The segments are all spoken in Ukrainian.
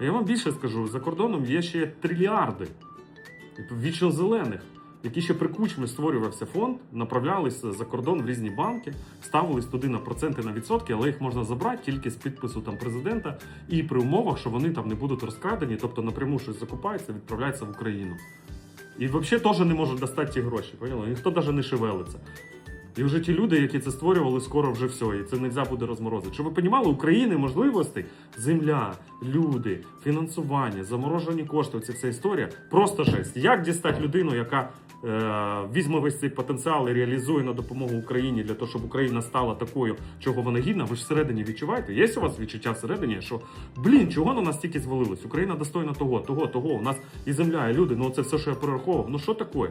А я вам більше скажу: за кордоном є ще трильярди вічно зелених, які ще при кучмі створювався фонд, направлялися за кордон в різні банки, ставились туди на проценти на відсотки, але їх можна забрати тільки з підпису там президента і при умовах, що вони там не будуть розкрадені, тобто напряму щось закупається, відправляється в Україну. І взагалі теж не можуть достати ті гроші. Поняли? Ніхто навіть не шевелиться. І вже ті люди, які це створювали, скоро вже все, і це не можна буде розморозити. Щоб ви розуміли, України можливостей, земля, люди, фінансування, заморожені кошти, це вся історія. Просто жесть. Як дістати людину, яка е, візьме весь цей потенціал і реалізує на допомогу Україні для того, щоб Україна стала такою, чого вона гідна? Ви ж всередині відчуваєте? Є у вас відчуття всередині, що блін, чого на нас тільки звалилось? Україна достойна того, того, того. У нас і земля, і люди. Ну це все, що я перераховував. Ну що таке?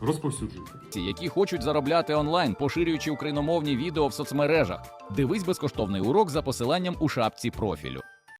Розповсюджуйте. Які хочуть заробляти онлайн, поширюючи україномовні відео в соцмережах. Дивись безкоштовний урок за посиланням у шапці профілю.